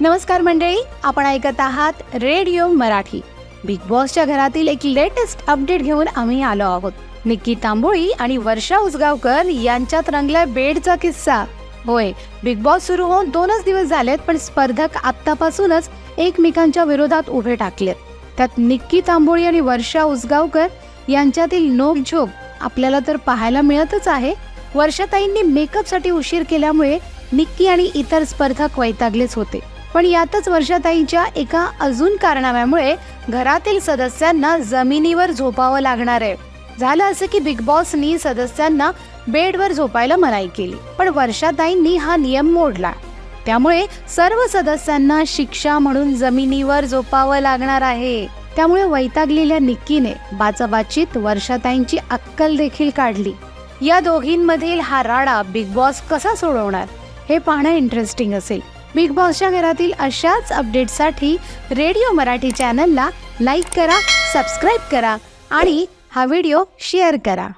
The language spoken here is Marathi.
नमस्कार मंडळी आपण ऐकत आहात रेडिओ मराठी. बिग बॉसच्या घरातील एक लेटेस्ट अपडेट घेऊन आम्ही आलो आहोत. निक्की तांबोळी आणि वर्षा उसगावकर यांच्यात रंगलाय बेडचा किस्सा. होय बिग बॉस सुरू होऊन दोनच दिवस झालेत पण स्पर्धक आत्तापासूनच एकमेकांच्या विरोधात उभे टाकलेत. त्यात निक्की तांबोळी आणि वर्षा उसगावकर यांच्यातील नोकझोक आपल्याला तर पाहायला मिळतच आहे. वर्षाताईंनी मेकअपसाठी उशीर केल्यामुळे निक्की आणि इतर स्पर्धक वैतागलेच होते. पण यातच वर्षाताईंच्या एका अजून कारणाव्यामुळे घरातील सदस्यांना जमिनीवर झोपावं लागणार आहे. झालं असं की बिग बॉसनी सदस्यांना बेडवर झोपायला मनाई केली पण वर्षाताईंनी हा नियम मोडला. त्यामुळे सर्व सदस्यांना शिक्षा म्हणून जमिनीवर झोपावं लागणार आहे. त्यामुळे वैतागलेल्या निक्कीने बाचाबाचीत वर्षाताईंची अक्कल देखील काढली. या दोघींमधील हा राडा बिग बॉस कसा सोडवणार हे पाहणं इंटरेस्टिंग असेल. बिग बॉसच्या घरातील अशाच अपडेटसाठी रेडिओ मराठी चॅनलला लाईक करा सबस्क्राईब करा आणि हा व्हिडिओ शेअर करा.